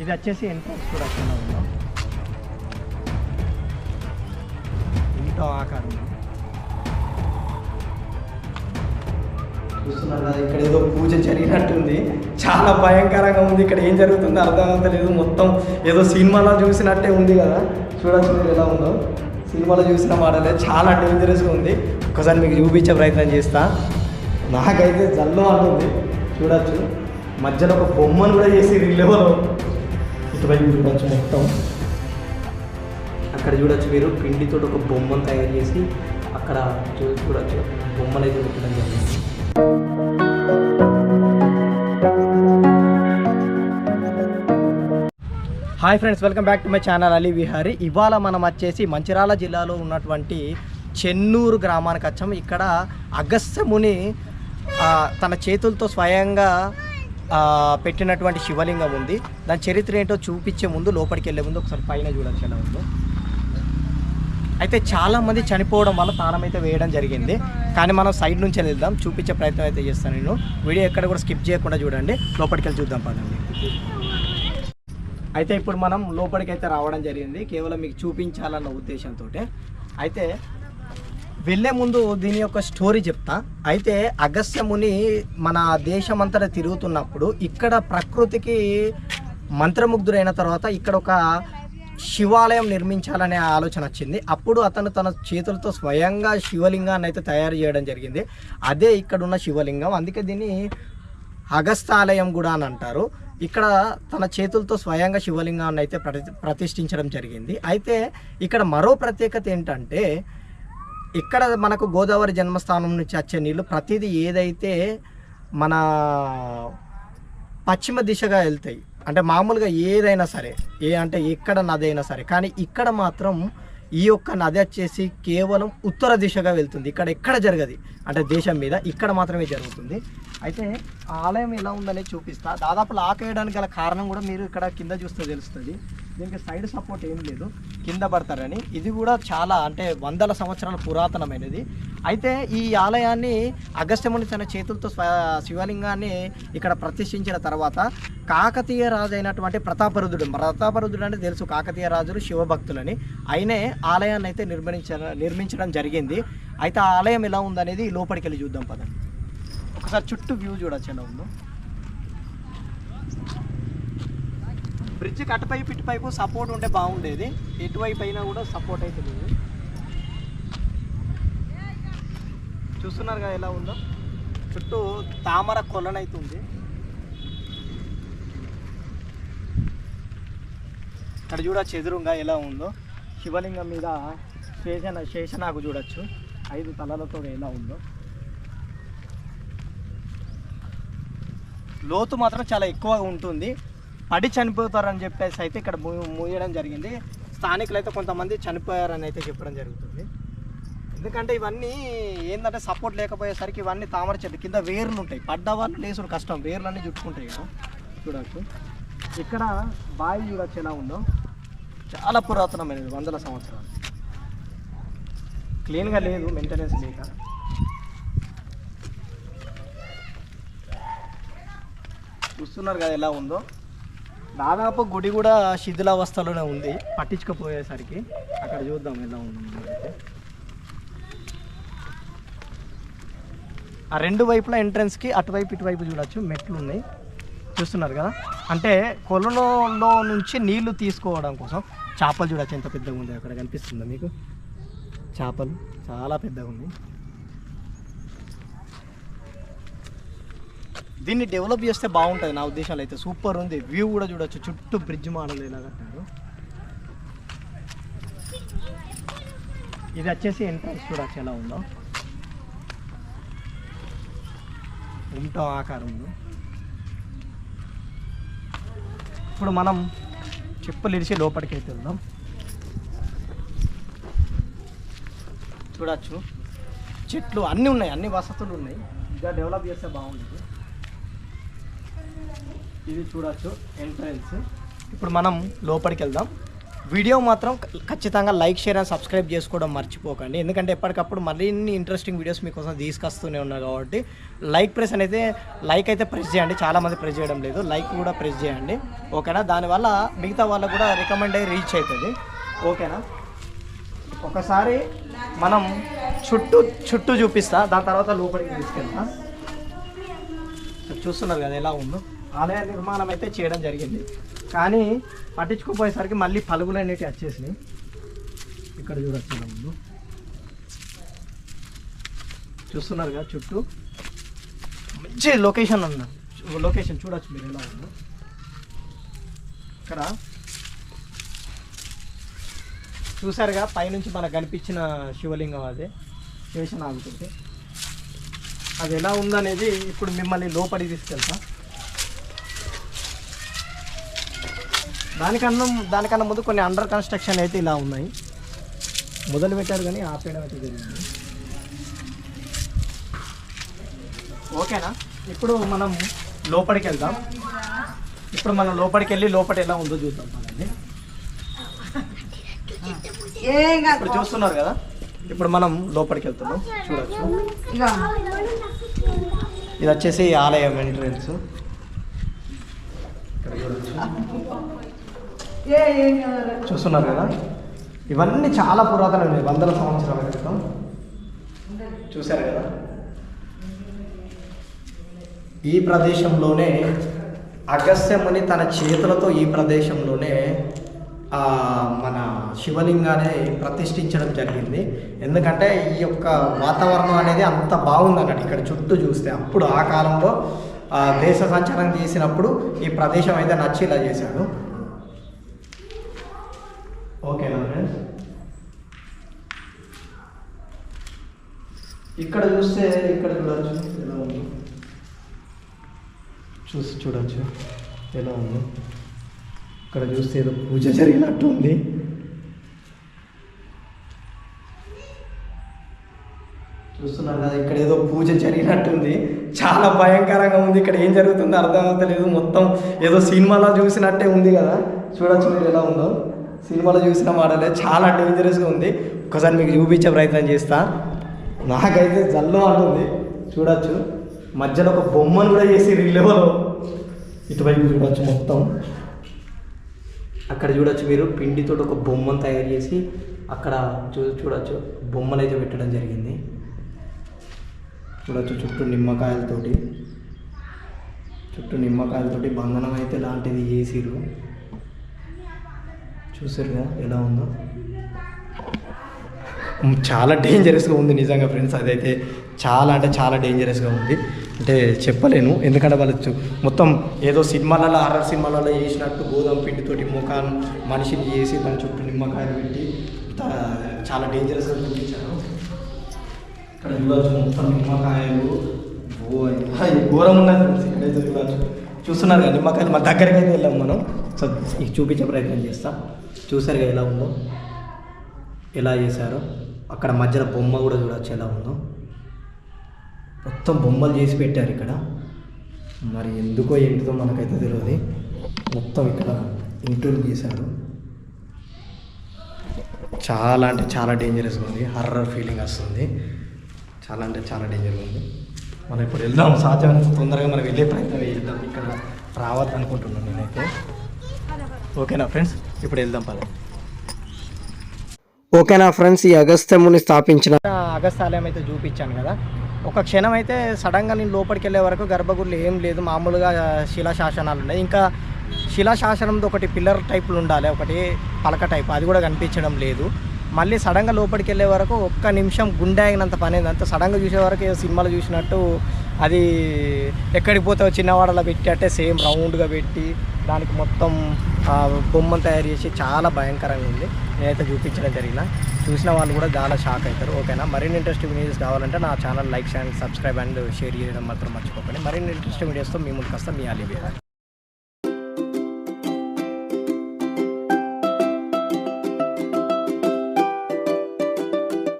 ఇది వచ్చేసి ఎంట్రన్స్ కూడా చిన్న ఉందో. ఆకారం చూస్తున్నారు కదా ఇక్కడ ఏదో పూజ జరిగినట్టుంది. చాలా భయంకరంగా ఉంది. ఇక్కడ ఏం జరుగుతుందో అర్థం అవుతలేదు మొత్తం ఏదో సినిమాలో చూసినట్టే ఉంది కదా. చూడొచ్చు మీరు ఎలా ఉందో. సినిమాలో చూసిన మాటలే చాలా డేంజరస్గా ఉంది. ఒకసారి మీకు చూపించే ప్రయత్నం చేస్తా. నాకైతే జల్లు అంటుంది. చూడొచ్చు. మధ్యలో ఒక బొమ్మను కూడా చేసి రిలేవలో ఇటువైపు చూడొచ్చు మొత్తం. అక్కడ చూడొచ్చు మీరు పిండితో ఒక బొమ్మను తయారు చేసి అక్కడ చూడొచ్చు. బొమ్మలు అయితే పెట్టడం జరిగింది. Hi friends welcome back to my channel Ali Vihari ఇవాళ మనం వచ్చేసి మంచిర్యాల జిల్లాలో ఉన్నటువంటి చెన్నూరు గ్రామానికి వచ్చాము ఇక్కడ అగస్త్యముని తన చేతులతో స్వయంగా పెట్టినటువంటి శివలింగం ఉంది. దాని చరిత్ర ఏంటో చూపించే ముందు లోపలికి వెళ్ళే ముందు ఒకసారి పైన చూడొచ్చు ఎలా ఉందో. అయితే చాలామంది చనిపోవడం వల్ల తాళం అయితే వేయడం జరిగింది. కానీ మనం సైడ్ నుంచి వెళ్దాం. చూపించే ప్రయత్నం అయితే చేస్తాను నేను. వీడియో ఎక్కడ కూడా స్కిప్ చేయకుండా చూడండి. లోపలికి వెళ్ళి చూద్దాం పదండి. అయితే ఇప్పుడు మనం లోపలికి అయితే రావడం జరిగింది. కేవలం మీకు చూపించాలన్న ఉద్దేశంతో అయితే వెళ్ళే ముందు దీని యొక్క స్టోరీ చెప్తా. అయితే అగస్త్యముని మన దేశమంతటా తిరుగుతున్నప్పుడు ఇక్కడ ప్రకృతికి మంత్రముగ్ధుడైన తర్వాత ఇక్కడ ఒక శివాలయం నిర్మించాలనే ఆలోచన వచ్చింది. అప్పుడు అతను తన చేతులతో స్వయంగా శివలింగాన్ని అయితే తయారు చేయడం జరిగింది. అదే ఇక్కడ ఉన్న శివలింగం. అందుకే దీన్ని అగస్తాలయం కూడా అని అంటారు. ఇక్కడ తన చేతులతో స్వయంగా శివలింగాన్ని అయితే ప్రతి ప్రతిష్ఠించడం జరిగింది. అయితే ఇక్కడ మరో ప్రత్యేకత ఏంటంటే ఇక్కడ మనకు గోదావరి జన్మస్థానం నుంచి వచ్చే నీళ్ళు ప్రతిదీ ఏదైతే మన పశ్చిమ దిశగా వెళ్తాయి. అంటే మామూలుగా ఏదైనా సరే ఏ అంటే ఎక్కడ నది అయినా సరే కానీ ఇక్కడ మాత్రం ఈ యొక్క నది వచ్చేసి కేవలం ఉత్తర దిశగా వెళ్తుంది. ఇక్కడ ఎక్కడ జరగదు. అంటే దేశం మీద ఇక్కడ మాత్రమే జరుగుతుంది. అయితే ఆలయం ఎలా ఉందనే చూపిస్తా. దాదాపు లాక్ వేయడానికి గల కారణం కూడా మీరు ఇక్కడ కింద చూస్తే తెలుస్తుంది. దీనికి సైడ్ సపోర్ట్ ఏం లేదు. కింద పడతారని. ఇది కూడా చాలా అంటే వందల సంవత్సరాల పురాతనమైనది. అయితే ఈ ఆలయాన్ని అగస్త్యముని తన చేతులతో శివలింగాన్ని ఇక్కడ ప్రతిష్ఠించిన తర్వాత కాకతీయ రాజు అయినటువంటి ప్రతాపరుద్రుడు ప్రతాపరుదుడు అంటే తెలుసు కాకతీయ రాజులు శివభక్తులని. ఆయనే ఆలయాన్ని అయితే నిర్మించ నిర్మించడం జరిగింది. అయితే ఆ ఆలయం ఎలా ఉందనేది లోపలికి వెళ్ళి చూద్దాం పదండి. ఒకసారి చుట్టూ వ్యూ చూడొచ్చు ఎలా ఉందో? బ్రిడ్జ్ కట్టుపైపు ఇటుపైపు సపోర్ట్ ఉంటే బాగుండేది. ఎటువైపు అయినా కూడా సపోర్ట్ అయితే లేదు. చూస్తున్నారు కదా ఎలా ఉందో? చుట్టూ తామర కొల్లనైతుంది ఇక్కడ చూడ ఎదురుగా ఎలా ఉందో. శివలింగం మీద శేషన శేషనాగు చూడొచ్చు. ఐదు తలలతో ఎలా ఉందో. లోతు మాత్రం చాలా ఎక్కువగా ఉంటుంది. పడి చనిపోతారని చెప్పేసి అయితే ఇక్కడ మూయడం జరిగింది. స్థానికులు అయితే కొంతమంది చనిపోయారని అయితే చెప్పడం జరుగుతుంది. ఎందుకంటే ఇవన్నీ ఏంటంటే సపోర్ట్ లేకపోయేసరికి ఇవన్నీ తామర చెట్టు కింద వేర్లు ఉంటాయి. పడ్డ వాళ్ళు లేసుడు కష్టం. వేర్లన్నీ చుట్టుకుంటాయి కదా. చూడవచ్చు ఇక్కడ బావి చూడొచ్చు ఎలా ఉందో. చాలా పురాతనమైనది వందల సంవత్సరాలు. క్లీన్గా లేదు మెయింటెనెన్స్ లేక. చూస్తున్నారు కదా ఎలా ఉందో. దాదాపు గుడి కూడా శిథిలావస్థలోనే ఉంది. పట్టించుకపోయేసరికి అక్కడ చూద్దాం ఎలా ఉందో ఆ రెండు వైపుల ఎంట్రన్స్కి అటువైపు ఇటువైపు చూడొచ్చు. మెట్లు ఉన్నాయి. చూస్తున్నారు కదా? అంటే కొలలో నుంచి నీళ్ళు తీసుకోవడం కోసం చేపలు చూడొచ్చు. ఎంత పెద్దగా ఉంది అక్కడ కనిపిస్తుందా మీకు? చేపలు చాలా పెద్దగా ఉంది దీన్ని డెవలప్ చేస్తే బాగుంటుంది నా ఉద్దేశాలు అయితే. సూపర్ ఉంది. వ్యూ కూడా చూడొచ్చు. చుట్టూ బ్రిడ్జ్ మోడల్ ఇలా కట్టారు ఇది వచ్చేసి ఎంట్రన్స్ చూడొచ్చు ఎలా ఉందో. ఉంటాం ఆకారంలో ఇప్పుడు మనం చెప్పులు ఇరిచి లోపలికి అయితే వెళ్దాం. చూడొచ్చు. చెట్లు అన్నీ ఉన్నాయి. అన్ని వసతులు ఉన్నాయి. ఇంకా డెవలప్ చేస్తే బాగుంటుంది. ఇది చూడొచ్చు ఎంట్రన్స్ ఇప్పుడు మనం లోపలికి వెళ్దాం వీడియో మాత్రం ఖచ్చితంగా లైక్ షేర్ అండ్ సబ్స్క్రైబ్ చేసుకోవడం మర్చిపోకండి. ఎందుకంటే ఎప్పటికప్పుడు మరిన్ని ఇంట్రెస్టింగ్ వీడియోస్ మీకోసం తీసుకొస్తూనే ఉన్నారు కాబట్టి లైక్ ప్రెస్ అనేది లైక్ అయితే ప్రెస్ చేయండి. చాలామంది ప్రెస్ చేయడం లేదు. లైక్ కూడా ప్రెస్ చేయండి. ఓకేనా? దానివల్ల మిగతా వాళ్ళకు కూడా రికమెండ్ అయ్యి రీచ్ అవుతుంది ఓకేనా? ఒకసారి మనం చుట్టూ చుట్టూ చూపిస్తా. దాని తర్వాత లోపలికి తీసుకెళ్తా. చూస్తున్నారు కదా ఎలా ఉందో? ఆలయ నిర్మాణం అయితే చేయడం జరిగింది. కానీ పట్టించుకోపోయేసరికి మళ్ళీ పలుగులు అనేవి వచ్చేసినాయి. ఇక్కడ చూడొచ్చు ముందు. చూస్తున్నారు కదా చుట్టూ. మంచి లొకేషన్ ఉన్న లొకేషన్ చూడొచ్చు మీరు ఎలా ఉందో. ఇక్కడ చూసారుగా పైనుంచి మనకు కనిపించిన శివలింగం అదే. స్టేషన్ ఆగుతుంది అది ఎలా ఉందనేది ఇప్పుడు మిమ్మల్ని లోపలికి తీసుకెళ్తా. దానికన్నా దానికన్నా ముందు కొన్ని అండర్ కన్స్ట్రక్షన్ అయితే ఇలా ఉన్నాయి. మొదలు పెట్టారు కానీ ఆపేయడం అయితే జరిగింది. ఓకేనా? ఇప్పుడు మనం లోపలికి వెళ్దాం. ఇప్పుడు మనం లోపలికి వెళ్ళి లోపల ఎలా ఉందో చూద్దాం ఇప్పుడు చూస్తున్నారు కదా? ఇప్పుడు మనం లోపలికి వెళ్తున్నాం. చూడొచ్చు. ఇది వచ్చేసి ఆలయం ఎంట్రన్స్ ఇక్కడ చూడొచ్చు. చూస్తున్నారు కదా? ఇవన్నీ చాలా పురాతనమైనవి వందల సంవత్సరాల క్రితం. చూశారు కదా? ఈ ప్రదేశంలోనే అగస్త్యముని తన చేతులతో ఈ ప్రదేశంలోనే మన శివలింగాన్ని ప్రతిష్ఠించడం జరిగింది. ఎందుకంటే ఈ యొక్క వాతావరణం అనేది అంత బాగుంది అన్నట్టు ఇక్కడ చుట్టూ చూస్తే. అప్పుడు ఆ కాలంలో ఆ, దేశ సంచారం చేసినప్పుడు ఈ ప్రదేశం అయితే నచ్చి ఇలా చేశాడు. ఓకేనా ఫ్రెండ్స్ ఇక్కడ చూస్తే ఇక్కడ చూడొచ్చు. ఎలా ఉంది? చూసి చూడవచ్చు ఎలా ఉంది? ఇక్కడ చూస్తే ఏదో పూజ జరిగినట్టు ఉంది. చూస్తున్నారు కదా ఇక్కడ ఏదో పూజ జరిగినట్టుంది చాలా భయంకరంగా ఉంది. ఇక్కడ ఏం జరుగుతుందో అర్థం అవుతలేదు మొత్తం ఏదో సినిమాలో చూసినట్టే ఉంది కదా. చూడొచ్చు మీరు ఎలా ఉందో. సినిమాలో చూసిన మాటలే చాలా డేంజరస్గా ఉంది. ఒకసారి మీకు చూపించే ప్రయత్నం చేస్తా. నాకైతే జల్లు అంటుంది. చూడొచ్చు. మధ్యలో ఒక బొమ్మను కూడా చేసి రిలేవలో ఇటువైపు చూడొచ్చు మొత్తం. అక్కడ చూడొచ్చు మీరు పిండితో ఒక బొమ్మను తయారు చేసి అక్కడ చూ చూడొచ్చు. బొమ్మలు అయితే పెట్టడం జరిగింది. చూడొచ్చు చుట్టూ నిమ్మకాయలతోటి. చుట్టూ నిమ్మకాయలతోటి బంధనం అయితే లాంటిది చేసిరు చూసారుగా ఎలా ఉందో? చాలా డేంజరస్గా ఉంది నిజంగా ఫ్రెండ్స్ అదైతే చాలా అంటే చాలా డేంజరస్గా ఉంది. అంటే చెప్పలేను ఎందుకంటే వాళ్ళు మొత్తం ఏదో సినిమాలలో హర్రర్ సినిమాలలో చేసినట్టు గోధుమ పిండితోటి ముఖాన్ మనిషిని చేసి దాని చుట్టూ నిమ్మకాయలు పెట్టి చాలా డేంజరస్గా చూపించారు ఇక్కడ చూడవచ్చు మొత్తం నిమ్మకాయలు ఓ ఘోరం ఉన్నది ఫ్రెండ్స్ ఇక్కడైతే చూడవచ్చు చూస్తున్నారు కదా నిమ్మకాయలు మన దగ్గరికి అయితే వెళ్ళాం మనం. సో మీకు చూపించే ప్రయత్నం చేస్తా. చూసారుగా ఎలా ఉందో? ఎలా చేశారో? అక్కడ మధ్యలో బొమ్మ కూడా చూడవచ్చు ఎలా ఉందో. మొత్తం బొమ్మలు చేసి పెట్టారు ఇక్కడ. మరి ఎందుకో ఏంటిదో మనకైతే తెలియదు. మొత్తం ఇక్కడ ఇంటూలు గీశారు చాలా అంటే చాలా డేంజరస్గా ఉంది. హర్రర్ ఫీలింగ్ వస్తుంది. చాలా అంటే చాలా డేంజర్గా ఉంది. మనం ఇప్పుడు వెళ్దాం. సాధ్యమైనంత తొందరగా మనం వెళ్ళే ప్రయత్నం చేద్దాం. ఇక్కడ రావద్దు అనుకుంటున్నాను నేనైతే. ఓకేనా ఫ్రెండ్స్? ఇప్పుడు వెళ్దాం పద. ఓకేనా ఫ్రెండ్స్ ఈ అగస్త్యముని స్థాపించిన అగస్త్యాలయం అయితే చూపించాను కదా. ఒక క్షణం అయితే సడన్గా నేను లోపలికి వెళ్ళే వరకు గర్భగుడిలో ఏం లేదు. మామూలుగా శిలాశాసనాలు ఉన్నాయి. ఇంకా శిలాశాసనంతో ఒకటి పిల్లర్ టైపులు ఉండాలి. ఒకటి పలక టైప్. అది కూడా కనిపించడం లేదు. మళ్ళీ సడన్గా లోపలికి వెళ్ళే వరకు ఒక్క నిమిషం గుండె ఆగినంత పని అంత సడన్గా చూసే వరకు సినిమాలో చూసినట్టు అది ఎక్కడికి పోతే చిన్నవాడలో పెట్టి అంటే సేమ్ రౌండ్గా పెట్టి దానికి మొత్తం బొమ్మను తయారు చేసి చాలా భయంకరంగా ఉంది. నేనైతే చూపించడం జరిగిన. చూసిన వాళ్ళు కూడా చాలా షాక్ అవుతారు. ఓకేనా? మరిన్ని ఇంట్రెస్టింగ్ వీడియోస్ కావాలంటే నా channel like and subscribe and share చేయడం మాత్రం మర్చిపోకండి. మరిన్ని ఇంట్రెస్టింగ్ వీడియోస్తో మీ ముందుకు వస్తాం. మీ అలీబీ